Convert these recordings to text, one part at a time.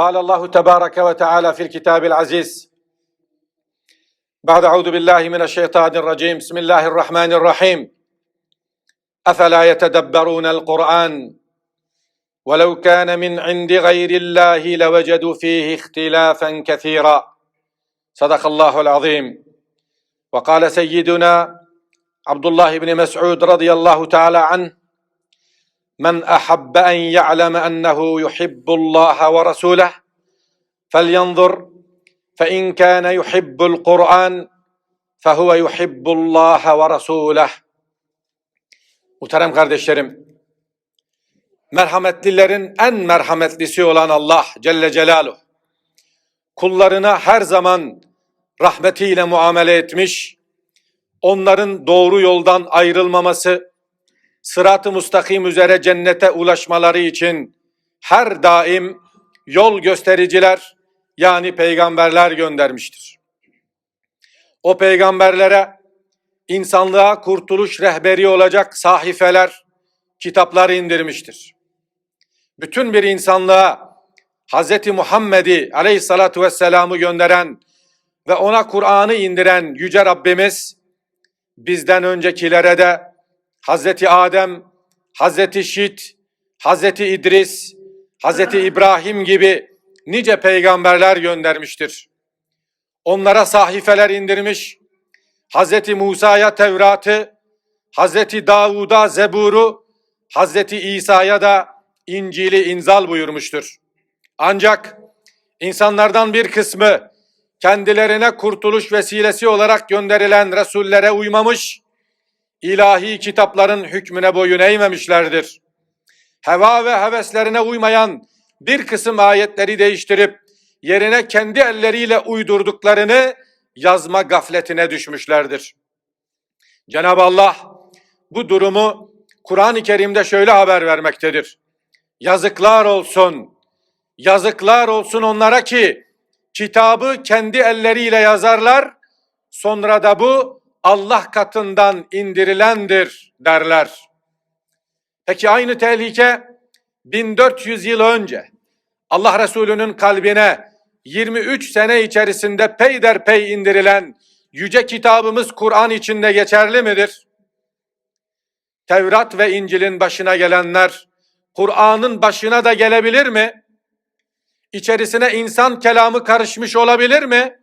قال الله تبارك وتعالى في الكتاب العزيز بعد أعوذ بالله من الشيطان الرجيم بسم الله الرحمن الرحيم. أفلا يتدبرون القرآن؟ ولو كان من عند غير الله لوجدوا فيه اختلافا كثيرا. صدق الله العظيم. وقال سيدنا عبد الله بن مسعود رضي الله تعالى عنه Men ahabbe en ya'leme ennehu yuhibbullaha ve rasuleh felyanzur fe in kana yuhibbul Kur'an fehuve yuhibbullaha ve rasuleh Muhterem kardeşlerim merhametlilerin en merhametlisi olan Allah Celle Celaluhu kullarına her zaman rahmetiyle muamele etmiş, onların doğru yoldan ayrılmaması, sırat-ı mustakim üzere cennete ulaşmaları için her daim yol göstericiler yani peygamberler göndermiştir. O peygamberlere insanlığa kurtuluş rehberi olacak sahifeler, kitaplar indirmiştir. Bütün bir insanlığa Hz. Muhammed'i aleyhissalatu vesselam'ı gönderen ve ona Kur'an'ı indiren Yüce Rabbimiz bizden öncekilere de Hazreti Adem, Hazreti Şit, Hazreti İdris, Hazreti İbrahim gibi nice peygamberler göndermiştir. Onlara sahifeler indirmiş, Hazreti Musa'ya Tevrat'ı, Hazreti Davud'a Zebur'u, Hazreti İsa'ya da İncil'i inzal buyurmuştur. Ancak insanlardan bir kısmı kendilerine kurtuluş vesilesi olarak gönderilen Resullere uymamış, ilahi kitapların hükmüne boyun eğmemişlerdir. Heva ve heveslerine uymayan bir kısım ayetleri değiştirip yerine kendi elleriyle uydurduklarını yazma gafletine düşmüşlerdir. Cenab-ı Allah bu durumu Kur'an-ı Kerim'de şöyle haber vermektedir. Yazıklar olsun, yazıklar olsun onlara ki kitabı kendi elleriyle yazarlar, sonra da bu Allah katından indirilendir derler. Peki aynı tehlike 1400 yıl önce Allah Resulü'nün kalbine 23 sene içerisinde peyderpey indirilen yüce kitabımız Kur'an içinde geçerli midir? Tevrat ve İncil'in başına gelenler Kur'an'ın başına da gelebilir mi? İçerisine insan kelamı karışmış olabilir mi?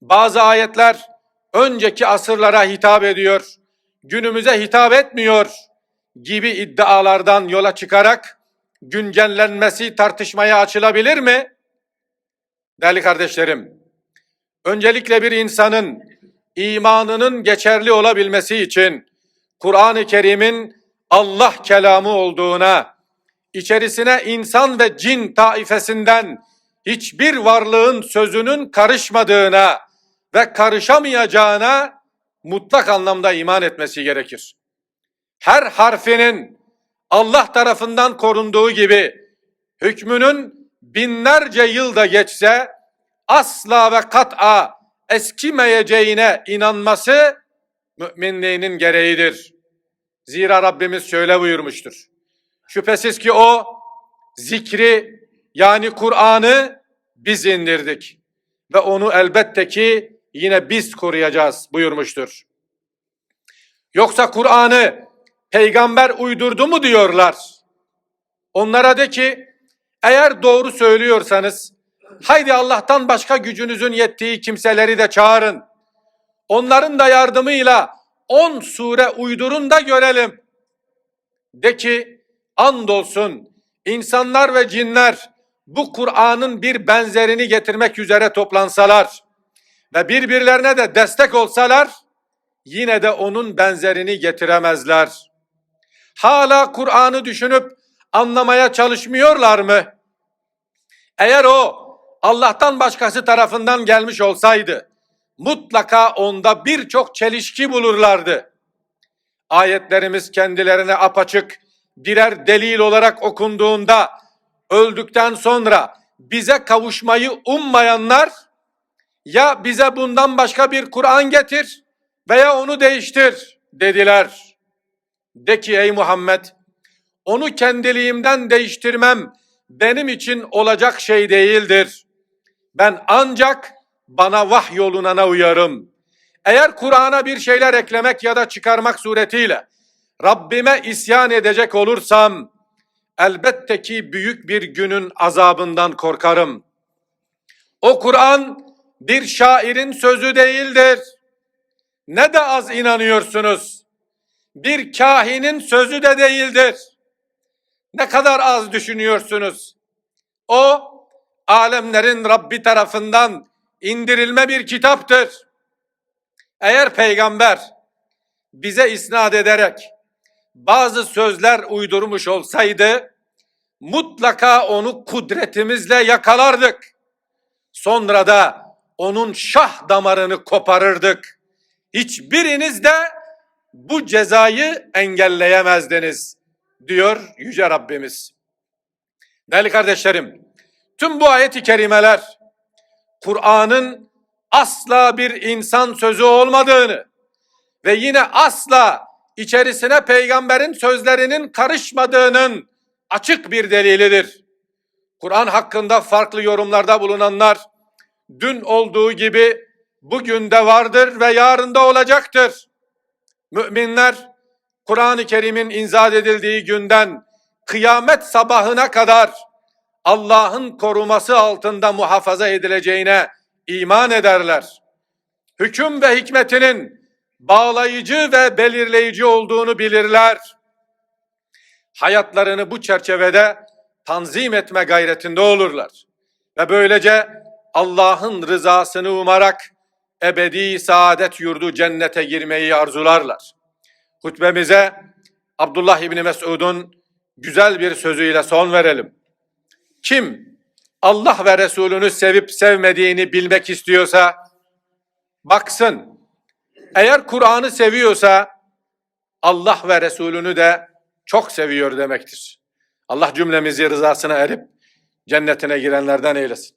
Bazı ayetler önceki asırlara hitap ediyor, günümüze hitap etmiyor gibi iddialardan yola çıkarak güncellenmesi tartışmaya açılabilir mi? Değerli kardeşlerim, öncelikle bir insanın imanının geçerli olabilmesi için Kur'an-ı Kerim'in Allah kelamı olduğuna, içerisine insan ve cin taifesinden hiçbir varlığın sözünün karışmadığına ve karışamayacağına mutlak anlamda iman etmesi gerekir. Her harfinin Allah tarafından korunduğu gibi hükmünün binlerce yılda geçse asla ve kat'a eskimeyeceğine inanması müminliğinin gereğidir. Zira Rabbimiz şöyle buyurmuştur. Şüphesiz ki o zikri yani Kur'an'ı biz indirdik ve onu elbette ki yine biz koruyacağız buyurmuştur. Yoksa Kur'an'ı peygamber uydurdu mu diyorlar. Onlara de ki eğer doğru söylüyorsanız haydi Allah'tan başka gücünüzün yettiği kimseleri de çağırın. Onların da yardımıyla on sure uydurun da görelim. De ki andolsun insanlar ve cinler bu Kur'an'ın bir benzerini getirmek üzere toplansalar ve birbirlerine de destek olsalar yine de onun benzerini getiremezler. Hala Kur'an'ı düşünüp anlamaya çalışmıyorlar mı? Eğer o Allah'tan başkası tarafından gelmiş olsaydı mutlaka onda birçok çelişki bulurlardı. Ayetlerimiz kendilerine apaçık birer delil olarak okunduğunda öldükten sonra bize kavuşmayı ummayanlar ya bize bundan başka bir Kur'an getir veya onu değiştir dediler. De ki ey Muhammed onu kendiliğimden değiştirmem benim için olacak şey değildir. Ben ancak bana vahyolunana uyarım. Eğer Kur'an'a bir şeyler eklemek ya da çıkarmak suretiyle Rabbime isyan edecek olursam elbette ki büyük bir günün azabından korkarım. O Kur'an bir şairin sözü değildir. Ne de az inanıyorsunuz. Bir kahinin sözü de değildir. Ne kadar az düşünüyorsunuz. O alemlerin Rabbi tarafından indirilme bir kitaptır. Eğer peygamber bize isnat ederek bazı sözler uydurmuş olsaydı mutlaka onu kudretimizle yakalardık. Sonra da onun şah damarını koparırdık. Hiçbiriniz de bu cezayı engelleyemezdiniz diyor yüce Rabbimiz. Değerli kardeşlerim, tüm bu ayet-i kerimeler Kur'an'ın asla bir insan sözü olmadığını ve yine asla içerisine peygamberin sözlerinin karışmadığının açık bir delilidir. Kur'an hakkında farklı yorumlarda bulunanlar dün olduğu gibi bugün de vardır ve yarın da olacaktır. Müminler Kur'an-ı Kerim'in inzal edildiği günden kıyamet sabahına kadar Allah'ın koruması altında muhafaza edileceğine iman ederler. Hüküm ve hikmetinin bağlayıcı ve belirleyici olduğunu bilirler. Hayatlarını bu çerçevede tanzim etme gayretinde olurlar. Ve böylece Allah'ın rızasını umarak ebedi saadet yurdu cennete girmeyi arzularlar. Hutbemize Abdullah İbni Mesud'un güzel bir sözüyle son verelim. Kim Allah ve Resulünü sevip sevmediğini bilmek istiyorsa baksın. Eğer Kur'an'ı seviyorsa Allah ve Resulünü de çok seviyor demektir. Allah cümlemizi rızasına erip cennetine girenlerden eylesin.